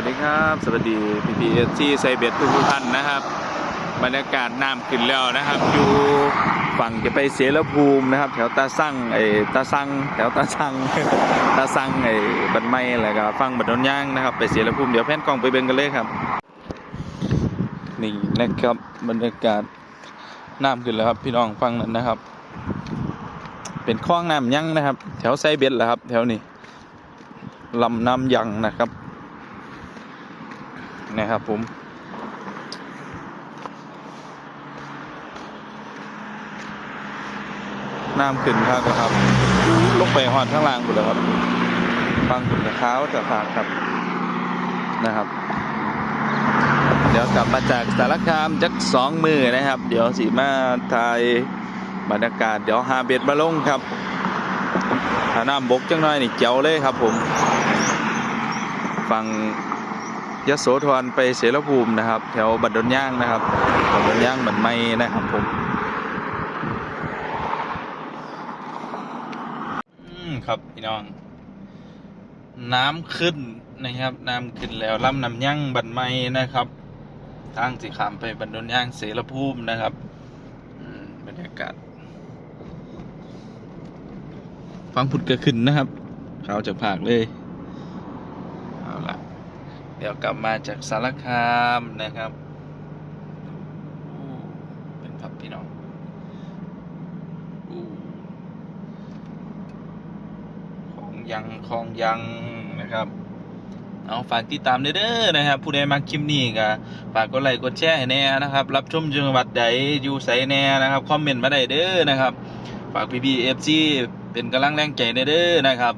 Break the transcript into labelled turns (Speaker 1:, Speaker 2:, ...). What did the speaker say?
Speaker 1: วัสดีครับ สวัสดีพีพีที่ไซเบ็ดทุกท่านนะครับ บรรยากาศน้ำขึ้นแล้วนะครับอยู่ฝั่งจะไปเสรภูมินะครับ แถวตาสั่งไอ้ตาสั่งแถวตาสั่งตาสั่งไอ้บันไม้แล้วก็ฟังบันดนย่างนะครับ ไปเสรภูมิเดี๋ยวแพนกล้องไปเบิ่งกันเลยครับ นี่นะครับบรรยากาศน้ำขึ้นแล้วครับพี่น้องฟังนั้นนะครับ เป็นคลองน้ำยังนะครับ แถวไซเบ็ดแหละครับ แถวนี้ลำน้ำยังนะครับ นะครับผมน้ำขึ้นครับครับ ลงไปหอดข้างล่างหมดแล้วครับฟังขุนเท้าจะพาครับนะครับ เดี๋ยวกลับมาจากสารคามจักสองมือนะครับ เดี๋ยวสีมาถ่ายบรรยากาศ เดี๋ยวหาเบ็ดมาลงครับถ้าน้ำบกจังน้อยนี่เจ๋วเลยครับผม ฟัง ยโสธรไปเสรภูมินะครับ แถวบัดดอนย่างนะครับบัดดอนย่างบันไม่นะครับผมอืมครับพี่น้อง น้ำขึ้นนะครับ น้ำขึ้นแล้วลำน้ำย่างบันไม้นะครับทางสีขามไปบันดอนย่างเสรภูมินะครับอืมบรรยากาศฟังผุดเกิดขึ้นนะครับข่าวจากภาคเลย เดี๋ยวกลับมาจากสารคามนะครับเป็นพับพี่น้องอของยังของยังนะครับ เอาฝากติดตามเด้อนะครับ ผู้ใดมาคลิปนี้ก็ฝากกดไลค์กดแชร์ให้แน่นะครับ รับชมจังหวัดใดอยู่ไสแน่นะครับ คอมเมนต์มาได้เด้อนะครับ ฝากพี่พีเอฟซีเป็นกำลังแรงใจเด้อนะครับ